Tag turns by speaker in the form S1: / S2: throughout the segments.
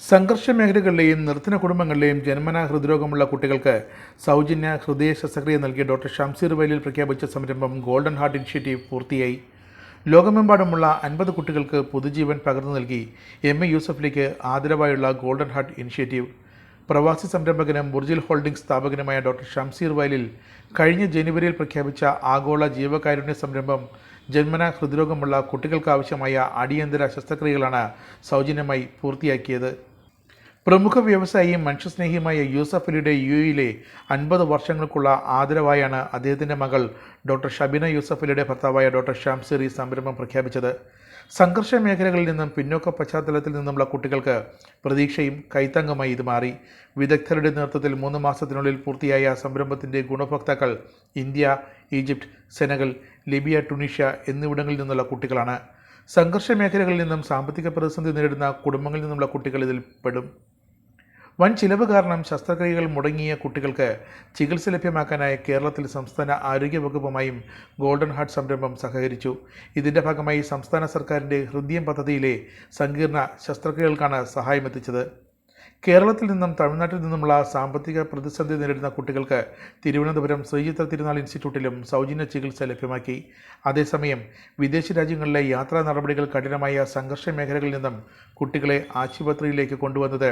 S1: സംഘർഷ മേഖലകളിലെയും നിർത്തന കുടുംബങ്ങളിലെയും ജന്മനാ ഹൃദ്രോഗമുള്ള കുട്ടികൾക്ക് സൗജന്യ ഹൃദയ ശസ്ത്രക്രിയ നൽകിയ ഡോക്ടർ ഷംസീർ വൈലിൽ പ്രഖ്യാപിച്ച സംരംഭം ഗോൾഡൻ ഹാർട്ട് ഇനിഷ്യേറ്റീവ് പൂർത്തിയായി. ലോകമെമ്പാടുമുള്ള അൻപത് കുട്ടികൾക്ക് പുതുജീവൻ പകർന്നു നൽകി എം. എ. യൂസഫിലേക്ക് ആദരവായുള്ള ഗോൾഡൻ ഹാർട്ട് ഇനിഷ്യേറ്റീവ് പ്രവാസി സംരംഭകനും ബുർജിൽ ഹോൾഡിംഗ് സ്ഥാപകനുമായ ഡോക്ടർ ഷംസീർ വയലിൽ കഴിഞ്ഞ ജനുവരിയിൽ പ്രഖ്യാപിച്ച ആഗോള ജീവകാരുണ്യ സംരംഭം ജന്മന ഹൃദ്രോഗമുള്ള കുട്ടികൾക്കാവശ്യമായ അടിയന്തര ശസ്ത്രക്രിയകളാണ് സൗജന്യമായി പൂർത്തിയാക്കിയത്. പ്രമുഖ വ്യവസായിയും മനുഷ്യസ്നേഹിയുമായ യൂസഫ് അലിയുടെ യു എയിലെ അൻപത് വർഷങ്ങൾക്കുള്ള ആദരവായാണ് അദ്ദേഹത്തിന്റെ മകൾ ഡോക്ടർ ഷബിന യൂസഫ് അലിയുടെ ഭർത്താവായ ഡോക്ടർ ഷാംസിർ ഈ സംരംഭം പ്രഖ്യാപിച്ചത്. സംഘർഷ മേഖലകളിൽ നിന്നും പിന്നോക്ക പശ്ചാത്തലത്തിൽ നിന്നുമുള്ള കുട്ടികൾക്ക് പ്രതീക്ഷയും കൈത്തങ്കമായി ഇത് മാറി. വിദഗ്ധരുടെ നേതൃത്വത്തിൽ മൂന്ന് മാസത്തിനുള്ളിൽ പൂർത്തിയായ സംരംഭത്തിന്റെ ഗുണഭോക്താക്കൾ India Egypt Senegal Libya Tunisia എന്നിവിടങ്ങളിൽ നിന്നുള്ള കുട്ടികളാണ്. സംഘർഷ മേഖലകളിൽ നിന്നും സാമ്പത്തിക പ്രതിസന്ധി നേരിടുന്ന കുടുംബങ്ങളിൽ നിന്നുള്ള കുട്ടികൾ ഇതിൽ പെടും. വൻ ചിലവ് കാരണം ശസ്ത്രക്രിയകൾ മുടങ്ങിയ കുട്ടികൾക്ക് ചികിത്സ ലഭ്യമാക്കാനായി കേരളത്തിൽ സംസ്ഥാന ആരോഗ്യ വകുപ്പുമായും ഗോൾഡൻ ഹാർട്ട് സംരംഭം സഹകരിച്ചു. ഇതിന്റെ ഭാഗമായി സംസ്ഥാന സർക്കാരിന്റെ ഹൃദയം പദ്ധതിയിലെ സങ്കീർണ ശസ്ത്രക്രിയകൾക്കാണ് സഹായം എത്തിച്ചത് കേരളത്തിൽ നിന്നും തമിഴ്നാട്ടിൽ നിന്നുമുള്ള സാമ്പത്തിക പ്രതിസന്ധി നേരിടുന്ന കുട്ടികൾക്ക് തിരുവനന്തപുരം ശ്രീചിത്ര തിരുനാൾ ഇൻസ്റ്റിറ്റ്യൂട്ടിലും സൗജന്യ ചികിത്സ ലഭ്യമാക്കി. അതേസമയം വിദേശ രാജ്യങ്ങളിലെ യാത്രാ നടപടികൾ കഠിനമായ സംഘർഷ മേഖലകളിൽ നിന്നും കുട്ടികളെ ആശുപത്രിയിലേക്ക് കൊണ്ടുവന്നത്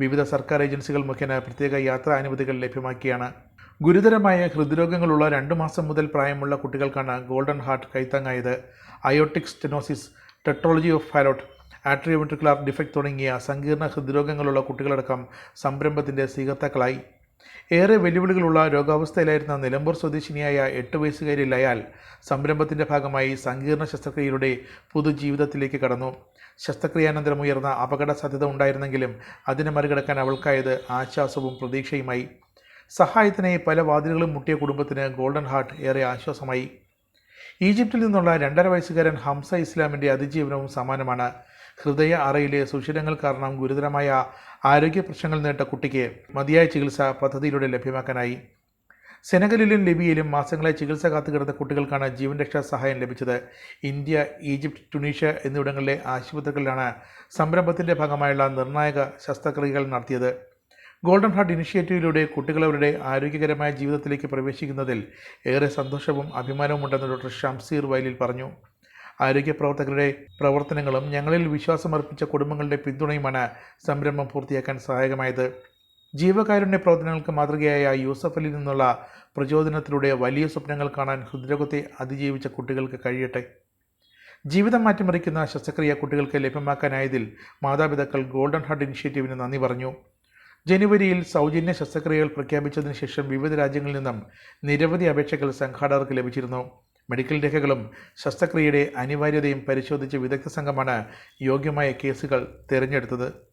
S1: വിവിധ സർക്കാർ ഏജൻസികൾ മുഖേന പ്രത്യേക യാത്രാ അനുമതികൾ ലഭ്യമാക്കിയാണ്. ഗുരുതരമായ ഹൃദ്രോഗങ്ങളുള്ള രണ്ട് മാസം മുതൽ പ്രായമുള്ള കുട്ടികൾക്കാണ് golden heart കൈത്താങ്ങായത്. Aortic stenosis tetralogy of Fallot atrioventricular defect തുടങ്ങിയ സങ്കീർണ ഹൃദ്രോഗങ്ങളുള്ള കുട്ടികളടക്കം സംരംഭത്തിന്റെ സ്വീകർത്താക്കളായി ഏറെ വെല്ലുവിളികളുള്ള രോഗാവസ്ഥയിലായിരുന്ന നിലമ്പൂർ സ്വദേശിനിയായ എട്ട് വയസ്സുകാരി ലയാൽ സംരംഭത്തിന്റെ ഭാഗമായി സങ്കീർണ ശസ്ത്രക്രിയയുടെ പുതുജീവിതത്തിലേക്ക് കടന്നു. ശസ്ത്രക്രിയാനന്തരം ഉയർന്ന അപകട സാധ്യത ഉണ്ടായിരുന്നെങ്കിലും അതിനെ മറികടക്കാൻ അവൾക്കായത് ആശ്വാസവും പ്രതീക്ഷയുമായി. സഹായത്തിനായി പല വാതിലുകളും മുട്ടിയ കുടുംബത്തിന് ഗോൾഡൻ ഹാർട്ട് ഏറെ ആശ്വാസമായി. ഈജിപ്തിൽ നിന്നുള്ള രണ്ടര വയസ്സുകാരൻ ഹംസ ഇസ്ലാമിന്റെ അതിജീവനവും സമാനമാണ്. ഹൃദയ അറയിലെ സുഷിരങ്ങൾ കാരണം ഗുരുതരമായ ആരോഗ്യ പ്രശ്നങ്ങൾ നേട്ട കുട്ടിക്ക് മതിയായ ചികിത്സ പദ്ധതിയിലൂടെ ലഭ്യമാക്കാനായി. സെനഗലിലും ലിബിയയിലും മാസങ്ങളായി ചികിത്സ കാത്തുകിടന്ന കുട്ടികൾക്കാണ് ജീവൻ രക്ഷാ സഹായം ലഭിച്ചത്. ഇന്ത്യ ഈജിപ്ത് ടുണീഷ്യ എന്നിവിടങ്ങളിലെ ആശുപത്രികളിലാണ് സംരംഭത്തിന്റെ ഭാഗമായുള്ള നിർണായക ശസ്ത്രക്രിയകൾ നടത്തിയത്. ഗോൾഡൻ ഹാർട്ട് ഇനിഷ്യേറ്റീവിലൂടെ കുട്ടികൾ അവരുടെ ആരോഗ്യകരമായ ജീവിതത്തിലേക്ക് പ്രവേശിക്കുന്നതിൽ ഏറെ സന്തോഷവും അഭിമാനവും ഉണ്ടെന്ന് ഡോക്ടർ ഷംസീർ വയലിൽ പറഞ്ഞു. ആരോഗ്യ പ്രവർത്തകരുടെ പ്രവർത്തനങ്ങളും ഞങ്ങളിൽ വിശ്വാസമർപ്പിച്ച കുടുംബങ്ങളുടെ പിന്തുണയുമാണ് സംരംഭം പൂർത്തിയാക്കാൻ സഹായകമായത്. ജീവകാരുണ്യ പ്രവർത്തനങ്ങൾക്ക് മാതൃകയായ യൂസഫ് അലിയിൽ നിന്നുള്ള പ്രചോദനത്തിലൂടെ വലിയ സ്വപ്നങ്ങൾ കാണാൻ ഹൃദ്രോഗത്തെ അതിജീവിച്ച കുട്ടികൾക്ക് കഴിയട്ടെ. ജീവിതം മാറ്റിമറിക്കുന്ന ശസ്ത്രക്രിയ കുട്ടികൾക്ക് ലഭ്യമാക്കാനായതിൽ മാതാപിതാക്കൾ ഗോൾഡൻ ഹാർട്ട് ഇനിഷ്യേറ്റീവിന് നന്ദി പറഞ്ഞു. ജനുവരിയിൽ സൗജന്യ ശസ്ത്രക്രിയകൾ പ്രഖ്യാപിച്ചതിന് ശേഷം വിവിധ രാജ്യങ്ങളിൽ നിന്നും നിരവധി അപേക്ഷകൾ സംഘാടകർക്ക് ലഭിച്ചിരുന്നു. മെഡിക്കൽ രേഖകളും ശസ്ത്രക്രിയയുടെ അനിവാര്യതയും പരിശോധിച്ച വിദഗ്ധ സംഘമാണ് യോഗ്യമായ കേസുകൾ തിരഞ്ഞെടുത്തത്.